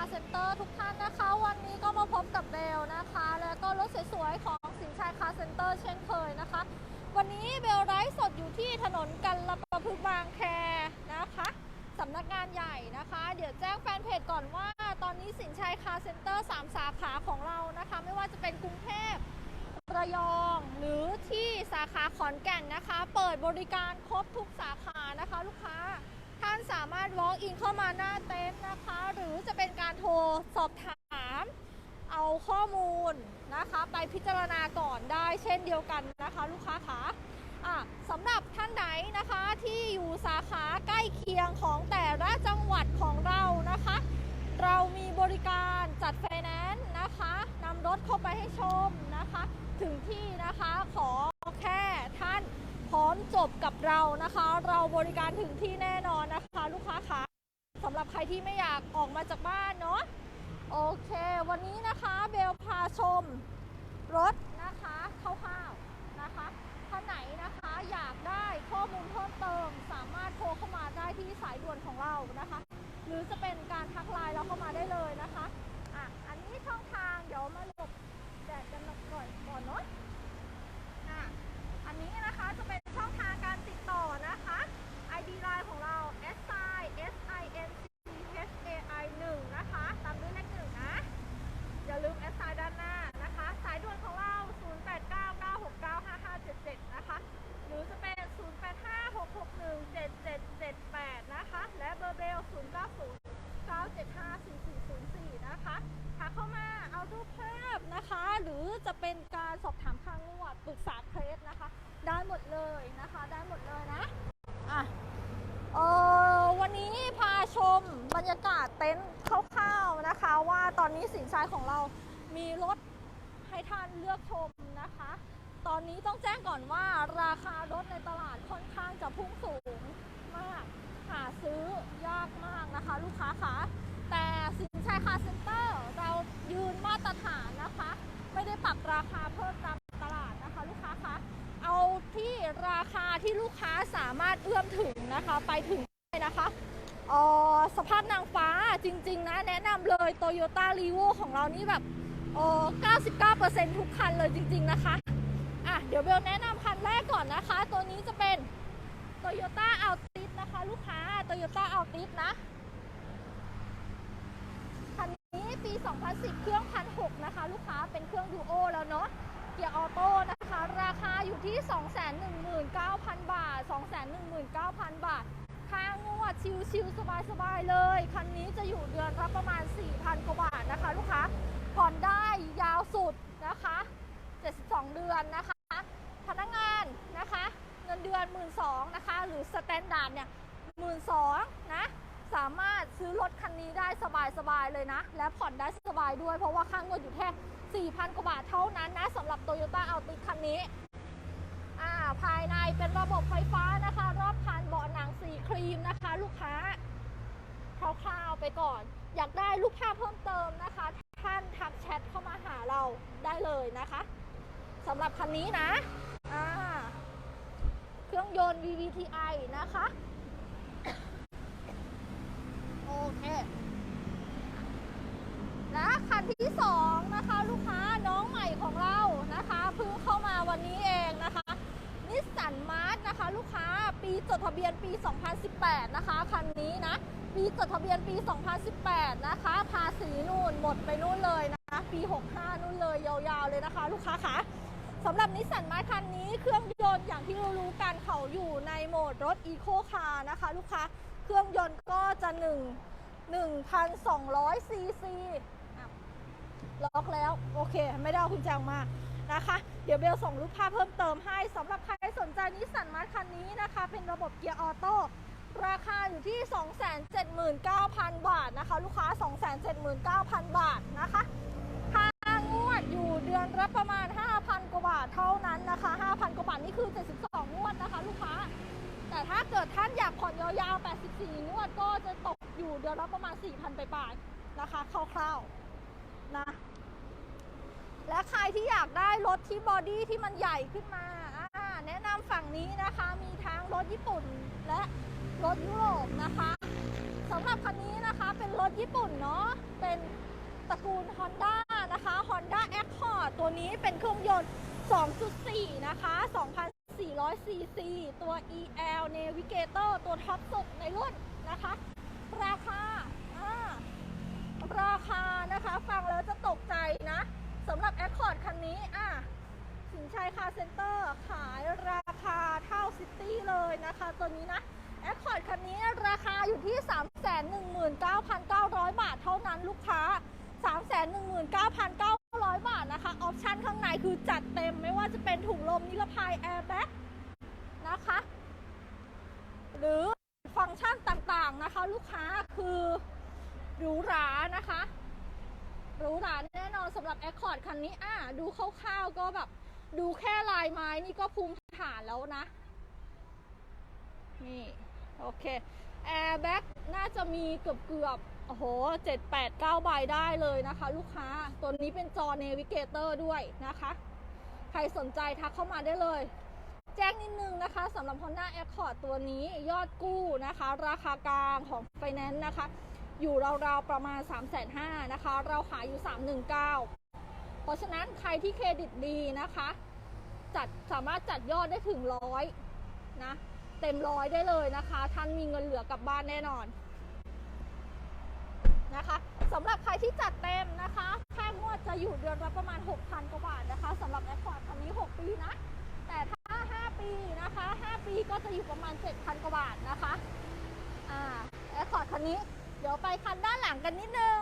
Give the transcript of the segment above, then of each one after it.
าเซ็นเตอร์ทุกท่านนะคะ วันนี้ก็มาพบกับเบลนะคะ แล้วก็รถสวยๆ ของสินชัยคาเซ็นเตอร์เช่นเคยนะคะ วันนี้เบลไลฟ์สดอยู่ที่ถนนกันละประพฤกษ์บางแคนะคะสำนักงานใหญ่นะคะ เดี๋ยวแจ้งแฟนเพจก่อนว่า ตอนนี้สินชัยคาเซ็นเตอร์3สาขาของเรานะคะ ไม่ว่าจะเป็นกรุงเทพระยองหรือที่สาขาขอนแก่นนะคะ เปิดบริการครบทุกสาขานะคะ ลูกค้า ท่านสามารถ walk in เข้ามาหน้าเต็นท์นะคะ หรือจะเป็นการโทรสอบถาม เอาข้อมูลนะคะ ไปพิจารณาก่อนได้เช่นเดียวกันนะคะ ลูกค้าขาอะสำหรับท่านไหนนะคะที่อยู่สาขาใกล้เคียงของแต่ละจังหวัดของเรานะคะ เรามีบริการจัดไฟแนนซ์นะคะนำรถเข้าไปให้ชมนะคะ ถึงที่นะคะขอแค่ท่าน บกับเรานะคะ เราบริการถึงที่แน่นอนนะคะ ลูกค้าคะสำหรับใครที่ไม่อยากออกมาจากบ้านเนาะโอเค วันนี้นะคะเบลพาชมรถนะคะคร่าวๆนะคะท่านไหนนะคะอยากได้ข้อมูลเพิ่มเติม สามารถโทรเข้ามาได้ที่สายด่วนของเรานะคะ หรือจะเป็นการทักไลน์เราเข้ามาได้เลยนะคะอะอันนี้ช่องทางเดี๋ยวมาหลบแดดกันก่อนก่อนเนาะอะอันนี้นะคะจะเป็นช่องทางการติดต่อนะคะ ID ไลน์ของเรา s i s i n c h a i 1นะคะตามด้วยเลขหนึ่งนะ อย่าลืม s i ด้านหน้านะคะ สายด่วนของเรา 0899695577 นะคะ หรือจะเป็น 0856617778 นะคะ และเบอร์เบล 0909754404 นะคะทักเข้ามาเอารูปภาพนะคะ หรือจะเป็นการสอบถามค่างวดปรึกษาเคสนะคะ ได้หมดเลยนะคะ ได้หมดเลยนะ อะ เออวันนี้พาชมบรรยากาศเต็นท์คร่าวๆนะคะ ว่า ตอนนี้สินชัยของเรามีรถให้ท่านเลือกชมนะคะ ตอนนี้ต้องแจ้งก่อนว่าราคารถในตลาดค่อนข้างจะพุ่งสูงมาก หาซื้อยากมากนะคะ ลูกค้าคะแต่สินชัยคาร์เซ็นเตอร์เรายืนมาตรฐานนะคะ ไม่ได้ปรับราคาเพิ่มตามตลาดนะคะ ลูกค้าคะเอาที่ราคาที่ลูกค้าสามารถเอื้อมถึงนะคะ ไปถึงได้นะคะ ออสภาพนางฟ้าจริง ๆ นะ แนะนำเลย Toyota r e v o ของเรานี่แบบออ99%ทุกคันเลยจริง ๆ นะคะ อะ เดี๋ยวเบลแนะนำคันแรกก่อนนะคะ ตัวนี้จะเป็น Toyota Altis นะคะ ลูกค้า Toyota Altis นะ คันนี้ปี 2010 เครื่องพันหนะคะ ลูกค้าเป็นเครื่องดูโอแล้วเนาะเกียร์ออโต้นะคะ ราคาอยู่ที่ 219,000 บาท 219,000 บาท ค่างวดชิวๆสบายๆเลย คันนี้จะอยู่เดือนละประมาณ 4,000 กว่าบาทนะคะ ลูกค้าผ่อนได้ยาวสุดนะคะ 72 เดือนนะคะ พนักงานนะคะ เงินเดือน 1 2ื่นนะคะ หรือสแตนดาร์ดเนี่ยหมื่นสองนะสามารถซื้อรถคันนี้ได้สบายๆเลยนะ และผ่อนได้สบายด้วย เพราะว่าค่างวดอยู่แค่ 4,000 กว่าบาทเท่านั้นนะสำหรับ Toyota Altis คันนี้ อ่าภายในเป็นระบบไฟฟ้านะคะ รอบคันเบาะหนังสีครีมนะคะ ลูกค้า คร่าวๆไปก่อน อยากได้รูปภาพเพิ่มเติมนะคะ ท่านทักแชทเข้ามาหาเราได้เลยนะคะสำหรับคันนี้นะอ่าเครื่องยนต์ VVTi นะคะ โอเคและคันที่สองนะคะ ลูกค้าน้องใหม่ของเรานะคะเพิ่งเข้ามาวันนี้เองนะคะนิสสันมาร์นะคะ ลูกค้า ปีจดทะเบียนปี 2018 นะคะ คันนี้นะ ปีจดทะเบียนปี 2018 นะคะ ภาษีนู่นหมดไปนู่นเลยนะคะ ปี 65 นู่นเลยยาวๆเลยนะคะ ลูกค้าคะสำหรับนิสสันมาคันนี้เครื่องยนต์อย่างที่เรารู้กันเขาอยู่ในโหมดรถอีโคคาร์นะคะ ลูกค้า เครื่องยนต์ก็จะ 1 1,200ซีซีล็อกแล้ว โอเค ไม่ได้เอาคุณแจงมานะคะ เดี๋ยวเบลส่งรูปภาพเพิ่มเติมให้สำหรับใคร สนใจนิสสันมาร์คันนี้นะคะ เป็นระบบเกียร์ออโต้ราคาอยู่ที่ 279,000 บาทนะคะ ลูกค้า 279,000 บาทนะคะค่างวดอยู่เดือนละประมาณ 5,000 กว่าบาทเท่านั้นนะคะ 5,000 กว่าบาทนี่คือ 72 งวดนะคะ ลูกค้า แต่ถ้าเกิดท่านอยากผ่อนยาวๆ 84 งวดก็จะตกอยู่เดือนละประมาณ 4,000ไปปลายๆนะคะคร่าวๆนะและใครที่อยากได้รถที่บอดี้ที่มันใหญ่ขึ้นมาอ่า แนะนำฝั่งนี้นะคะมีทั้งรถญี่ปุ่นและรถยุโรปนะคะสำหรับคันนี้นะคะเป็นรถญี่ปุ่นเนาะเป็นตระกูล Honda นะคะ Honda Accord ตัวนี้เป็นเครื่องยนต์ 2.4 นะคะ2,400 cc ตัว EL Navigator ตัวท็อปสุดในรุ่นนะคะ ราคาอ่าราคานะคะ ฟังแล้วจะตกใจนะสำหรับ Accord คันนี้อะินชัยคาเซ็นเตอร์ขายราคาเท่าซิตี้เลยนะคะ ตัวนี้นะแอคคอร์ดคันนี้ราคาอยู่ที่ 319,900 บาทเท่านั้นลูกค้า 319,900 บาทนะคะออปชันข้างในคือจัดเต็มไม่ว่าจะเป็นถุงลมนิรภัยแอร์แบ็กนะคะ หรือฟังก์ชันต่างๆนะคะ ลูกค้าคือหรูหรานะคะหรูหราแน่นอนสำหรับ Accord คันนี้อะดูคร่าวๆก็แบบ ดูแค่ลายไม้นี่ก็ภูมิฐานแล้วนะ นี่ โอเค แอร์แบ็กน่าจะมีเกือบเกือบโอ้โหเจ็ดแปดเก้าใบได้เลยนะคะ ลูกค้า ตัวนี้เป็นจอเนวิเกเตอร์ด้วยนะคะ ใครสนใจทักเข้ามาได้เลย แจ้งนิดนึงนะคะสำหรับ Honda Accord ตัวนี้ยอดกู้นะคะ ราคากลางของ Finance นะคะ อยู่ราวๆประมาณ 3 5 0 0 0นะคะ เราขายอยู่ 319เพ ราะฉะนั้นใครที่เครดิตดีนะคะ จัดสามารถจัดยอดได้ถึงร้อยนะเต็มร้อยได้เลยนะคะ ท่านมีเงินเหลือกลับบ้านแน่นอนนะคะสำหรับใครที่จัดเต็มนะคะค่างวดจะอยู่เดือนละประมาณ 6,000 กว่าบาทนะคะสำหรับแอคคอร์ดคันนี้ 6 ปีนะ แต่ถ้า 5 ปีนะคะ 5 ปีก็จะอยู่ประมาณ 7,000 กว่าบาทนะคะอ่าแอคคอร์ดคันนี้ เดี๋ยวไปคันด้านหลังกันนิดนึง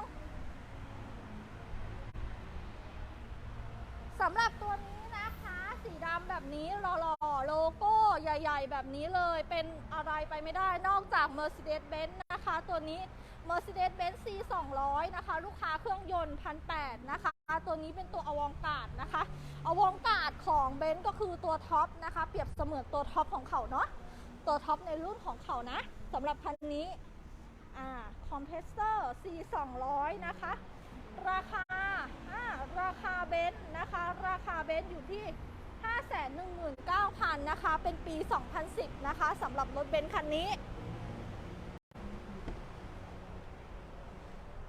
สำหรับตัวนี้นะคะ สีดำแบบนี้หล่อๆ โลโก้ใหญ่ ๆ แบบนี้เลยเป็นอะไรไปไม่ได้นอกจาก Mercedes-Benz นะคะ ตัวนี้ Mercedes-Benz C 200นะคะ ลูกค้าเครื่องยนต์พันแนะคะ ตัวนี้เป็นตัวอวองการดนะคะ อวองการดของเบนซ์ก็คือตัวท็อปนะคะ เปรียบเสมือนตัวท็อปของเขาเนาะตัวท็อปในรุ่นของเขานะสำหรับคันนี้คอมเพรสเซอร์ C 200นะคะ ราคา อ่าราคาเบนซ์นะคะ ราคาเบนซ์อยู่ที่ 519,000นะคะ เป็นปี 2010 นะคะสำหรับรถเบนซ์คันนี้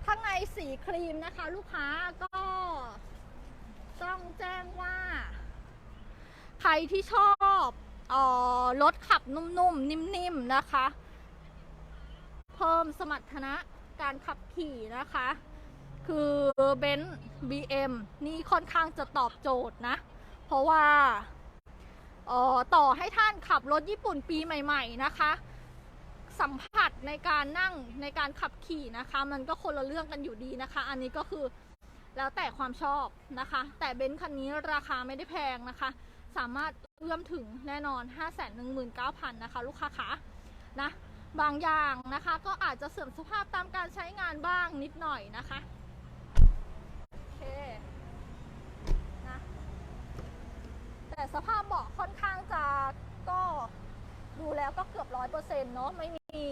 ข้างในสีครีมนะคะ ลูกค้าก็ต้องแจ้งว่า ใครที่ชอบออรถขับนุ่มๆ นิ่มๆนะคะ เพิ่มสมรรถนะการขับขี่นะคะ คือเบนซ์บีเอ็มนี่ค่อนข้างจะตอบโจทย์นะ เพราะว่าออต่อให้ท่านขับรถญี่ปุ่นปีใหม่ ๆ นะคะ สัมผัสในการนั่งในการขับขี่นะคะ มันก็คนละเรื่องกันอยู่ดีนะคะ อันนี้ก็คือแล้วแต่ความชอบนะคะ แต่เบนซ์คันนี้ราคาไม่ได้แพงนะคะ สามารถเอื้อมถึงแน่นอน 519,000 นะคะ ลูกค้าขานะบางอย่างนะคะ ก็อาจจะเสื่อมสภาพตามการใช้งานบ้างนิดหน่อยนะคะ โอเค นะ แต่สภาพเบาะค่อนข้างจะก็ดูแล้วก็เกือบร้อยเปอร์เซ็นต์เนาะไม่มี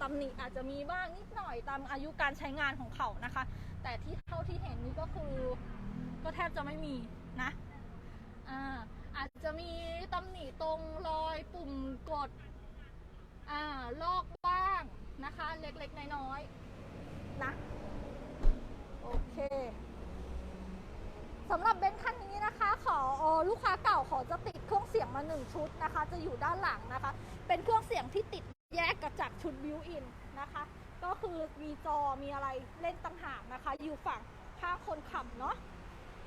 ตำหนิอาจจะมีบ้างนิดหน่อยตามอายุการใช้งานของเขานะคะ แต่ที่เท่าที่เห็นนี้ก็คือก็แทบจะไม่มีนะอ่าอาจจะมีตำหนิตรงรอยปุ่มกดอ่าลอกบ้างนะคะ เล็กๆ น้อยๆนะ โอเค สำหรับเบนซ์คันนี้นะคะขออลูกค้าเก่าขอจะติดเครื่องเสียงมาหนึ่งชุดนะคะ จะอยู่ด้านหลังนะคะ เป็นเครื่องเสียงที่ติดแยกกับจากชุดบิวอินนะคะ ก็คือมีจอมีอะไรเล่นต่างหากนะคะ อยู่ฝั่งข้างคนขับเนาะ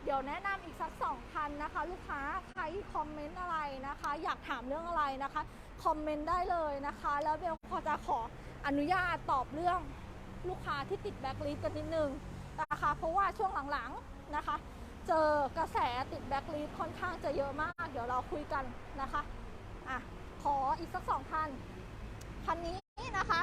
เดี๋ยวแนะนำอีกสักสองคันนะคะ ลูกค้าใครคอมเมนต์อะไรนะคะ อยากถามเรื่องอะไรนะคะคอมเมนต์ได้เลยนะคะ แล้วเบลพอจะขออนุญาตตอบเรื่องลูกค้าที่ติดแบ็คลิสต์กันนิดนึงนะคะ เพราะว่าช่วงหลังๆนะคะ เจอกระแสติดแบ็คลิสค่อนข้างจะเยอะมาก เดี๋ยวเราคุยกันนะคะอะขออีกสักสองคัน คันนี้นะคะ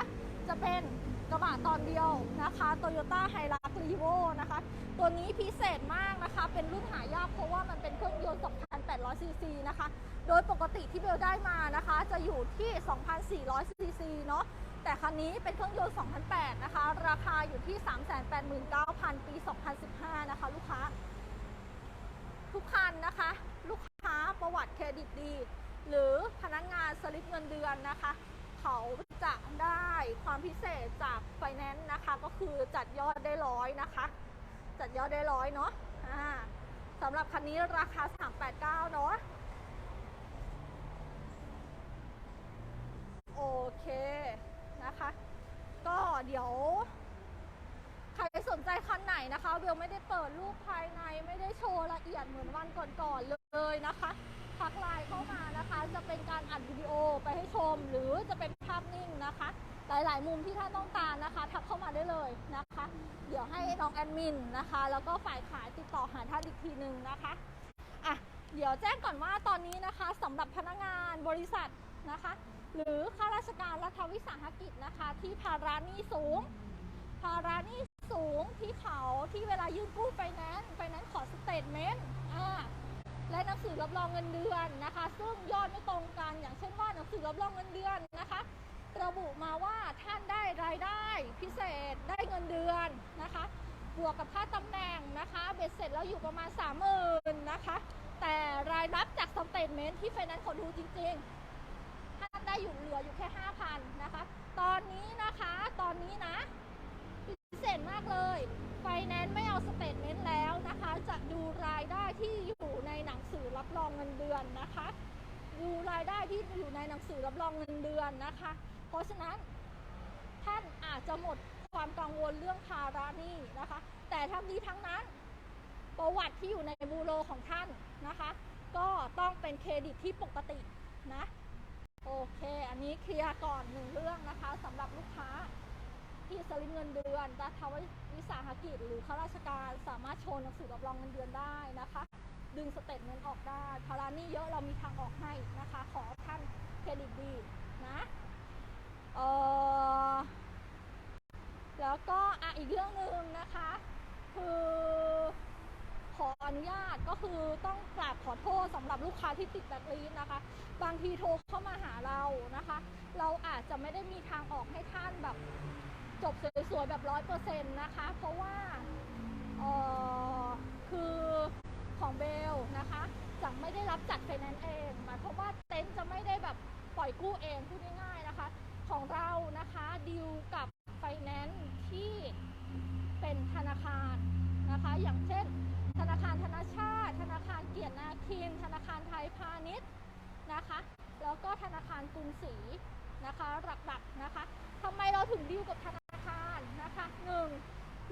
จะเป็นกระบะตอนเดียวนะคะ Toyota h i l u x r e v o นะคะ ตัวนี้พิเศษมากนะคะ เป็นรุ่นหายากเพราะว่ามันเป็นเครื่องยนต์2,800ซีซีนะคะ โดยปกติที่เบลได้มานะคะ จะอยู่ที่ 2,400ซีซีเนาะ แต่คันนี้เป็นเครื่องยนต์2,800นะคะ ราคาอยู่ที่ 389,000 ปี 2015 นะคะ ลูกค้า ทุกคันนะคะ ลูกค้าประวัติเครดิตดี หรือพนักงานสลิปเงินเดือนนะคะ เขาจะได้ความพิเศษจากไฟแนนซ์นะคะ ก็คือจัดยอดได้ร้อยนะคะ จัดยอดได้ร้อยเนาะอ่าสำหรับคันนี้ราคา 389 เนาะโอเคนะคะ ก็เดี๋ยว นใจคันไหนนะคะเบลไม่ได้เปิดรูปภายในไม่ได้โชว์ละเอียดเหมือนวันก่อนๆเลยนะคะทักไลน์เข้ามานะคะ จะเป็นการอัดวิดีโอไปให้ชม หรือจะเป็นภาพนิ่งนะคะ หลายๆ มุมที่ท่านต้องการนะคะ ทักเข้ามาได้เลยนะคะ เดี๋ยวให้น้องแอดมินนะคะ แล้วก็ฝ่ายขายติดต่อหาท่านอีกทีหนึ่งนะคะอะเดี๋ยวแจ้งก่อนว่าตอนนี้นะคะสำหรับพนักงานบริษัทนะคะ หรือข้าราชการรัฐวิสาหกิจนะคะ ที่ภาระหนี้สูง ภาระหนี้ สูงที่เขาที่เวลายื่นกู้ไฟแนนซ์ไฟแนนซ์ขอสเตทเมนต์อ่าและหนังสือรับรองเงินเดือนนะคะ ซึ่งยอดไม่ตรงกัน อย่างเช่นว่าหนังสือรับรองเงินเดือนนะคะ ระบุมาว่าท่านได้รายได้พิเศษได้เงินเดือนนะคะ บวกกับค่าตำแหน่งนะคะเบ็ดเสร็จแล้วอยู่ประมาณ 3 0,000นะคะ แต่รายรับจากสเตทเมนต์ที่ไฟแนนซ์ขอดูจริงๆ ท่านได้อยู่เหลืออยู่แค่ 5,000นะคะ ตอนนี้นะคะ ตอนนี้นะ พิเศษมากเลยไฟแนนซ์ไม่เอาสเตทเมนต์แล้วนะคะ จะดูรายได้ที่อยู่ในหนังสือรับรองเงินเดือนนะคะ ดูรายได้ที่อยู่ในหนังสือรับรองเงินเดือนนะคะ เพราะฉะนั้นท่านอาจจะหมดความกังวลเรื่องภาระหนี้นะคะ แต่ทั้งนี้ทั้งนั้นประวัติที่อยู่ในบูโรของท่านนะคะ ก็ต้องเป็นเครดิตที่ปกตินะ โอเค อันนี้เคลียร์ก่อนหนึ่งเรื่องนะคะสำหรับลูกค้า ที่สลิปเงินเดือนรัฐวิสาหกิจ หรือข้าราชการสามารถโชว์หนังสือรับรองเงินเดือนได้นะคะ ดึงสเตทเมนต์ออกได้ภาระหนี้เยอะเรามีทางออกให้นะคะ ขอท่านเครดิตดีนะเออแล้วก็อะอีกเรื่องหนึ่งนะคะ คือขออนุญาตก็คือต้องกราบขอโทษสำหรับลูกค้าที่ติดแบล็คลิสต์นะคะ บางทีโทรเข้ามาหาเรานะคะ เราอาจจะไม่ได้มีทางออกให้ท่านแบบ จบสวยๆแบบร้อยเปอร์เซ็นต์นะคะ เพราะว่าคือของเบลนะคะจะไม่ได้รับจัดไฟแนนซ์เองหมายความว่าเต็นท์จะไม่ได้แบบปล่อยกู้เองพูดง่ายๆนะคะ ของเรานะคะดีลกับไฟแนนซ์ที่เป็นธนาคารนะคะ อย่างเช่น ธนาคารธนาชาติ ธนาคารเกียรตินาคิน ธนาคารไทยพาณิชย์นะคะ แล้วก็ธนาคารกรุงศรีนะคะหลักๆนะคะทำไมเราถึงดีลกับธนาคาร นะคะหนึ่ง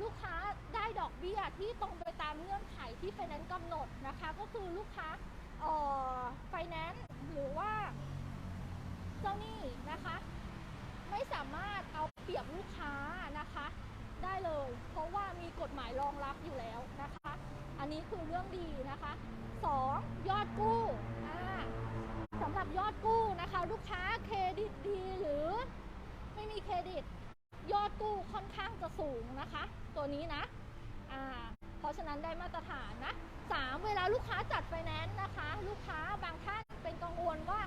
ลูกค้าได้ดอกเบี้ยที่ตรงไปตามเงื่อนไขที่ไฟแนนซ์กำหนดนะคะ ก็คือลูกค้าเอ่อไฟแนนซ์หรือว่าเจ้าหนี้นะคะ ไม่สามารถเอาเปรียบลูกค้านะคะ ได้เลย เพราะว่ามีกฎหมายรองรับอยู่แล้วนะคะ อันนี้คือเรื่องดีนะคะ 2. ยอดกู้สำหรับยอดกู้นะคะ ลูกค้าเครดิตดีหรือไม่มีเครดิต ยอดกู้ค่อนข้างจะสูงนะคะ ตัวนี้นะอ่าเพราะฉะนั้นได้มาตรฐานนะ 3. เวลาลูกค้าจัดไฟแนนซ์นะคะ ลูกค้าบางท่านเป็นกังวลว่า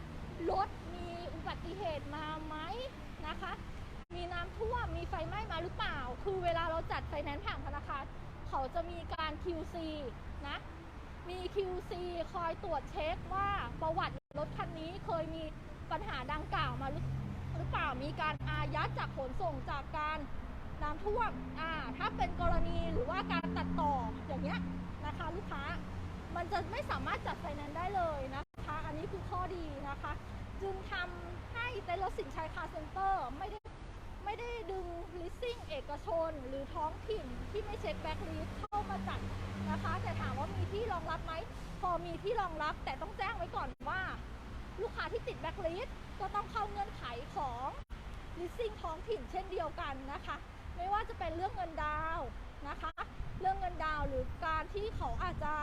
รถมีอุบัติเหตุมาไหมนะคะ มีน้ำท่วมมีไฟไหม้มาหรือเปล่า คือเวลาเราจัดไฟแนนซ์ผ่านธนาคารเขาจะมีการ QC นะมี QC คอยตรวจเช็คว่าประวัติรถคันนี้เคยมีปัญหาดังกล่าวมาหรือ หรือเปล่ามีการอายัดจากขนส่งจากการน้ำท่วมอ่าถ้าเป็นกรณีหรือว่าการตัดต่ออย่างเงี้ยนะคะลูกค้ามันจะไม่สามารถจัดไฟแนนซ์ได้เลยนะคะ อันนี้คือข้อดีนะคะ จึงทำให้เต็นท์รถสินชัยคาเซ็นเตอร์ไม่ได้ไม่ได้ดึง leasing เอกชน หรือท้องถิ่นที่ไม่เช็คแบ็คลิสเข้ามาจัดนะคะ แต่ถามว่ามีที่รองรับไหมพอมีที่รองรับแต่ต้องแจ้งไว้ก่อนว่า ลูกค้าที่ติดแบ็คลิสก็ต้องเข้าเงื่อนไขของ leasing ท้องถิ่นเช่นเดียวกันนะคะ ไม่ว่าจะเป็นเรื่องเงินดาวนะคะ เรื่องเงินดาวหรือการที่เขาอาจจะ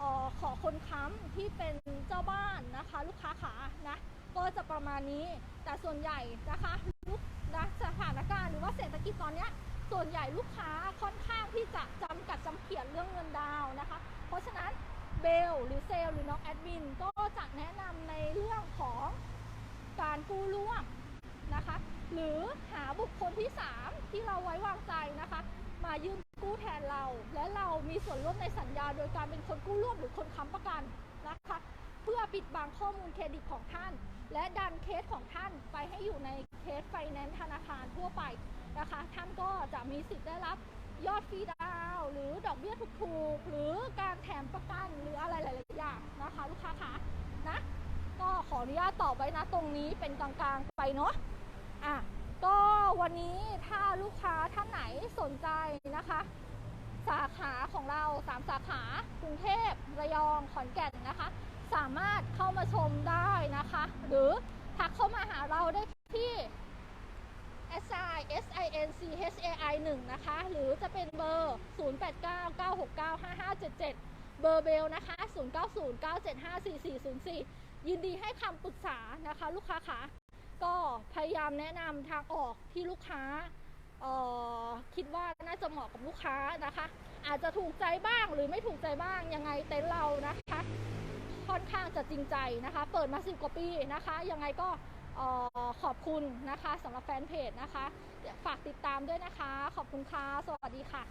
ออขอคนค้ำที่เป็นเจ้าบ้านนะคะ ลูกค้าขานะก็จะประมาณนี้แต่ส่วนใหญ่นะคะลูกนะสถานการณ์หรือว่าเศรษฐกิจตอนนี้ส่วนใหญ่ลูกค้าค่อนข้างที่จะจำกัดจำเขียนเรื่องเงินดาวนะคะ เพราะฉะนั้นเบลหรือเซลหรือน้องแอดมินก็ จะแนะนำในเรื่องของการกู้ร่วมนะคะ หรือหาบุคคลที่ 3 ที่เราไว้วางใจนะคะ มายื่นกู้แทนเรา และเรามีส่วนร่วมในสัญญา โดยการเป็นคนกู้ร่วมหรือคนค้ำประกันนะคะ เพื่อปิดบังข้อมูลเครดิตของท่าน และดันเคสของท่านไปให้อยู่ในเคสไฟแนนซ์ธนาคารทั่วไปนะคะ ท่านก็จะมีสิทธิ์ได้รับยอดฟรีดาว หรือดอกเบี้ยถูกๆ หรือการแถมประกันหรืออะไรหลายๆอย่างนะคะลูกค้าคะนะก็ขออนุญาตตอบไว้นะตรงนี้เป็นกลางๆไปเนาะอะก็วันนี้ถ้าลูกค้าท่านไหนสนใจนะคะ สาขาของเรา3สาขากรุงเทพระยองขอนแก่นนะคะ สามารถเข้ามาชมได้นะคะ หรือทักเข้ามาหาเราได้ที่ S I S I N C H A I 1นะคะ หรือจะเป็นเบอร์ 0 8 9 9 6 9 5 5 7 7 เบอร์เบลนะคะ 0 9 0 9 7 5 4 4 0 4 ยินดีให้คำปรึกษานะคะ ลูกค้าคะก็พยายามแนะนำทางออกที่ลูกค้าออคิดว่าน่าจะเหมาะกับลูกค้านะคะ อาจจะถูกใจบ้างหรือไม่ถูกใจบ้างยังไงเต็นท์เรานะคะ ค่อนข้างจะจริงใจนะคะ เปิดมาสิบกว่าปีนะคะ ยังไงก็ ออขอบคุณนะคะสำหรับแฟนเพจนะคะ ฝากติดตามด้วยนะคะ ขอบคุณค่ะ สวัสดีค่ะ